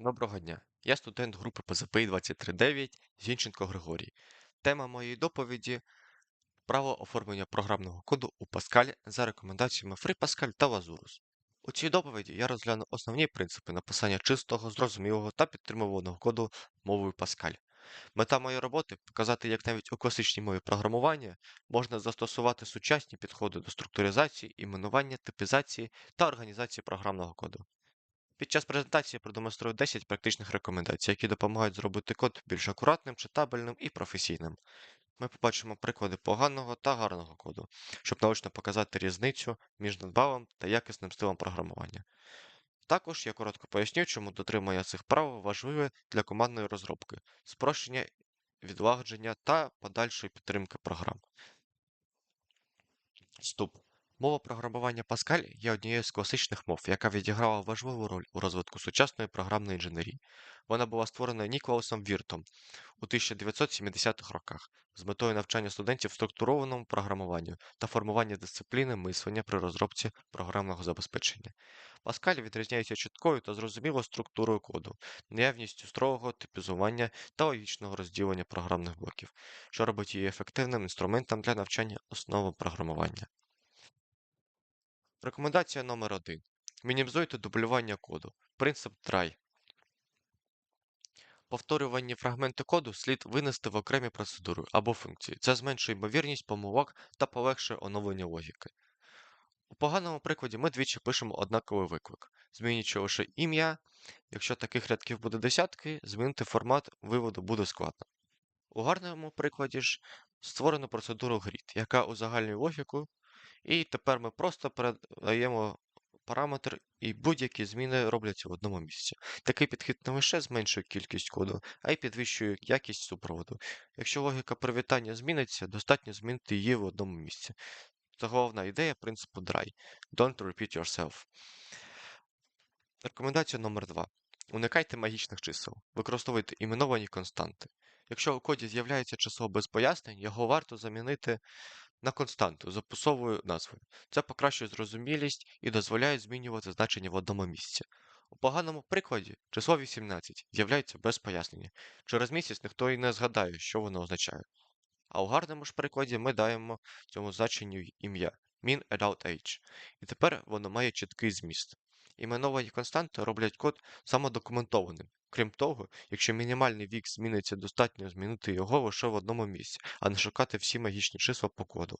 Доброго дня. Я студент групи ПЗПІ 239 Зінченко Григорій. Тема моєї доповіді право оформлення програмного коду у Pascal за рекомендаціями FreePascal та Lazarus. У цій доповіді я розгляну основні принципи написання чистого, зрозумілого та підтримуваного коду мовою Pascal. Мета моєї роботи показати, як навіть у класичній мові програмування можна застосувати сучасні підходи до структуризації, іменування, типізації та організації програмного коду. Під час презентації продемонструю 10 практичних рекомендацій, які допомагають зробити код більш акуратним, читабельним і професійним. Ми побачимо приклади поганого та гарного коду, щоб наочно показати різницю між надбавом та якісним стилем програмування. Також я коротко поясню, чому дотримання цих прав важливе для командної розробки, спрощення, відлагодження та подальшої підтримки програм. Вступ. Мова програмування Pascal є однією з класичних мов, яка відіграла важливу роль у розвитку сучасної програмної інженерії. Вона була створена Ніколасом Віртом у 1970-х роках з метою навчання студентів структурованому програмуванню та формування дисципліни мислення при розробці програмного забезпечення. Pascal відрізняється чіткою та зрозумілою структурою коду, наявністю строгого типізування та логічного розділення програмних блоків, що робить її ефективним інструментом для навчання основам програмування. Рекомендація номер 1 Мінімізуйте дублювання коду. Принцип try. Повторювані фрагменти коду слід винести в окремі процедури або функції. Це зменшує ймовірність помилок та полегшує оновлення логіки. У поганому прикладі ми двічі пишемо однаковий виклик, змінюючи лише ім'я. Якщо таких рядків буде десятки, змінити формат виводу буде складно. У гарному прикладі ж створено процедуру grid, яка узагальнює логіку і тепер ми просто передаємо параметр, і будь-які зміни робляться в одному місці. Такий підхід не лише зменшує кількість коду, а й підвищує якість супроводу. Якщо логіка привітання зміниться, достатньо змінити її в одному місці. Це головна ідея принципу DRY. Don't repeat yourself. Рекомендація номер 2. Уникайте магічних чисел. Використовуйте іменовані константи. Якщо у коді з'являється число без пояснень, його варто замінити на константу з описовою назвою. Це покращує зрозумілість і дозволяє змінювати значення в одному місці. У поганому прикладі число 18 з'являється без пояснення. Через місяць ніхто і не згадає, що воно означає. А у гарному ж прикладі ми даємо цьому значенню ім'я mean adult age. І тепер воно має чіткий зміст. Іменовані константи роблять код самодокументованим. Крім того, якщо мінімальний вік зміниться, достатньо змінити його лише в одному місці, а не шукати всі магічні числа по коду.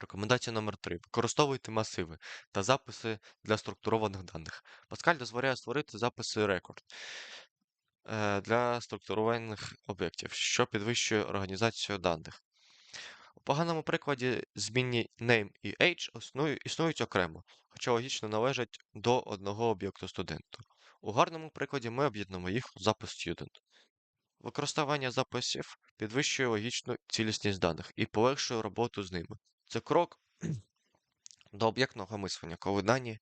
Рекомендація номер 3 Використовуйте масиви та записи для структурованих даних. Pascal дозволяє створити записи рекорд е, для структурованих об'єктів, що підвищує організацію даних. У поганому прикладі змінні name і age існують окремо, хоча логічно належать до одного об'єкту студенту. У гарному прикладі ми об'єднуємо їх у запис student. Використання записів підвищує логічну цілісність даних і полегшує роботу з ними. Це крок до об'єктного мислення, коли дані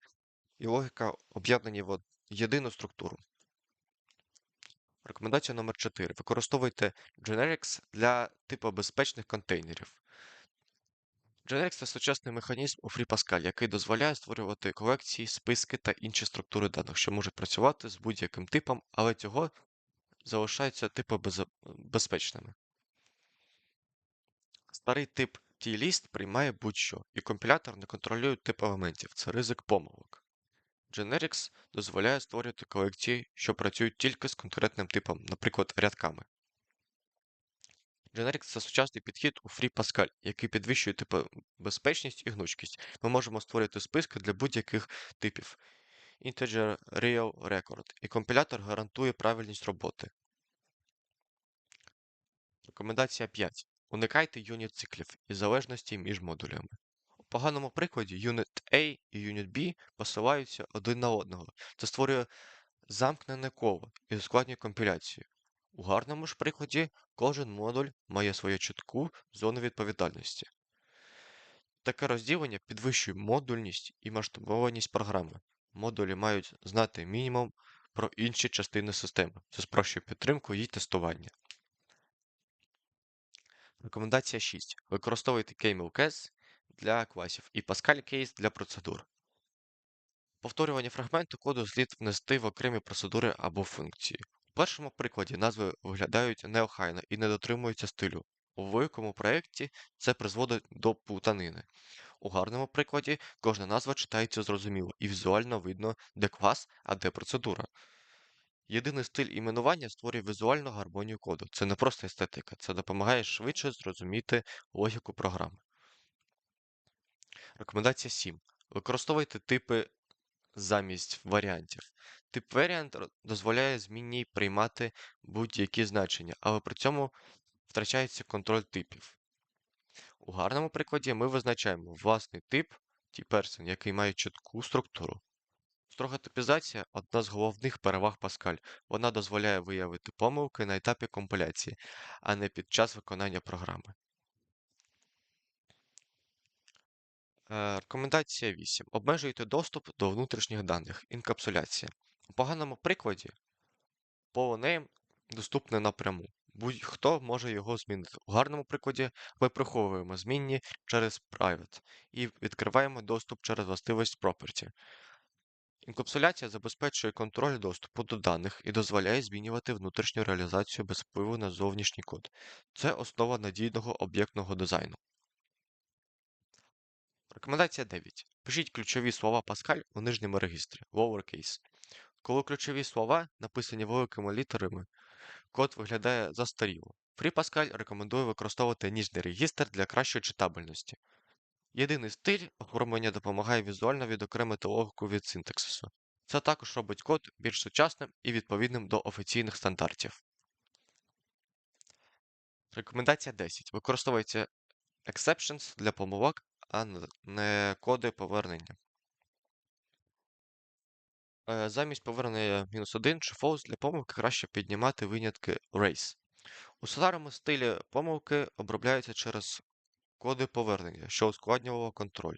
і логіка об'єднані в єдину структуру. Рекомендація номер 4 Використовуйте Generics для типобезпечних контейнерів. Generics це сучасний механізм у FreePascal, який дозволяє створювати колекції, списки та інші структури даних, що можуть працювати з будь-яким типом, але цього залишаються типи безпечними. Старий тип T-list приймає будь-що, і компілятор не контролює тип елементів, це ризик помилок. Generics дозволяє створювати колекції, що працюють тільки з конкретним типом, наприклад, рядками. Generics це сучасний підхід у FreePascal, який підвищує типу безпечність і гнучкість. Ми можемо створити списки для будь-яких типів Integer Real Record, і компілятор гарантує правильність роботи. Рекомендація 5. Уникайте юніт циклів і залежності між модулями. У поганому прикладі Unit A і Unit B посилаються один на одного. Це створює замкнене коло і ускладнює компіляцію. У гарному ж прикладі кожен модуль має свою чітку зону відповідальності. Таке розділення підвищує модульність і масштабованість програми. Модулі мають знати мінімум про інші частини системи. Це спрощує підтримку і тестування. Рекомендація 6. Використовуйте Case для класів і Pascal Case для процедур. Повторювання фрагменту коду слід внести в окремі процедури або функції. Першому прикладі назви виглядають неохайно і не дотримуються стилю. У великому проєкті це призводить до плутанини. У гарному прикладі кожна назва читається зрозуміло і візуально видно, де клас, а де процедура. Єдиний стиль іменування створює візуальну гармонію коду. Це не просто естетика, це допомагає швидше зрозуміти логіку програми. Рекомендація 7. Використовуйте типи замість варіантів. Тип варіант дозволяє змінній приймати будь-які значення, але при цьому втрачається контроль типів. У гарному прикладі ми визначаємо власний тип person, який має чітку структуру. Строга типізація одна з головних переваг Pascal. Вона дозволяє виявити помилки на етапі компіляції, а не під час виконання програми. Е, Рекомендація 8. Обмежуйте доступ до внутрішніх даних. Інкапсуляція. У поганому прикладі полонейм доступне напряму. Будь-хто може його змінити. У гарному прикладі ми приховуємо змінні через private і відкриваємо доступ через властивість property. Інкапсуляція забезпечує контроль доступу до даних і дозволяє змінювати внутрішню реалізацію без впливу на зовнішній код. Це основа надійного об'єктного дизайну. Рекомендація 9. Пишіть ключові слова Pascal у нижньому регістрі lowercase. Коли ключові слова написані великими літерами, код виглядає застаріло. FreePascal рекомендує використовувати ніжний регістр для кращої читабельності. Єдиний стиль оформлення допомагає візуально відокремити логіку від синтаксису. Це також робить код більш сучасним і відповідним до офіційних стандартів. Рекомендація 10. Використовується exceptions для помилок, а не коди повернення. Е, Замість повернення мінус 1 чи false для помилки краще піднімати винятки race. У старому стилі помилки обробляються через коди повернення, що ускладнювало контроль.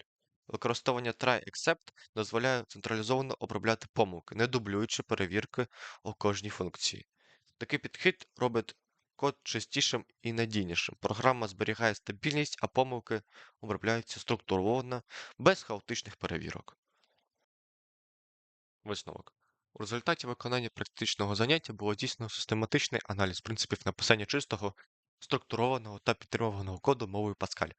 Використовування try except дозволяє централізовано обробляти помилки, не дублюючи перевірки у кожній функції. Такий підхід робить код чистішим і надійнішим. Програма зберігає стабільність, а помилки обробляються структуровано, без хаотичних перевірок. Висновок. У результаті виконання практичного заняття було здійснено систематичний аналіз принципів написання чистого, структурованого та підтримуваного коду мовою Pascal.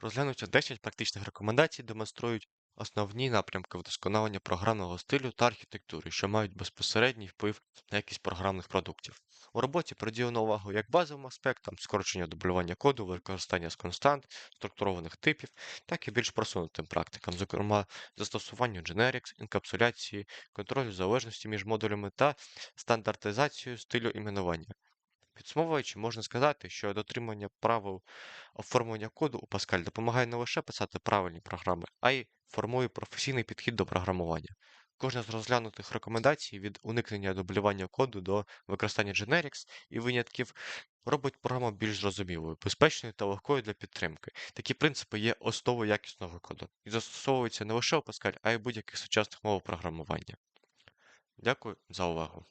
Розглянуті 10 практичних рекомендацій демонструють основні напрямки вдосконалення програмного стилю та архітектури, що мають безпосередній вплив на якість програмних продуктів. У роботі приділено увагу як базовим аспектам, скорочення дублювання коду, використання з констант, структурованих типів, так і більш просунутим практикам, зокрема застосуванню generics, інкапсуляції, контролю залежності між модулями та стандартизацію стилю іменування. Підсумовуючи, можна сказати, що дотримання правил оформлення коду у Pascal допомагає не лише писати правильні програми, а й формує професійний підхід до програмування. Кожна з розглянутих рекомендацій від уникнення дублювання коду до використання generics і винятків робить програму більш зрозумілою, безпечною та легкою для підтримки. Такі принципи є основою якісного коду і застосовуються не лише у Pascal, а й будь-яких сучасних мов програмування. Дякую за увагу.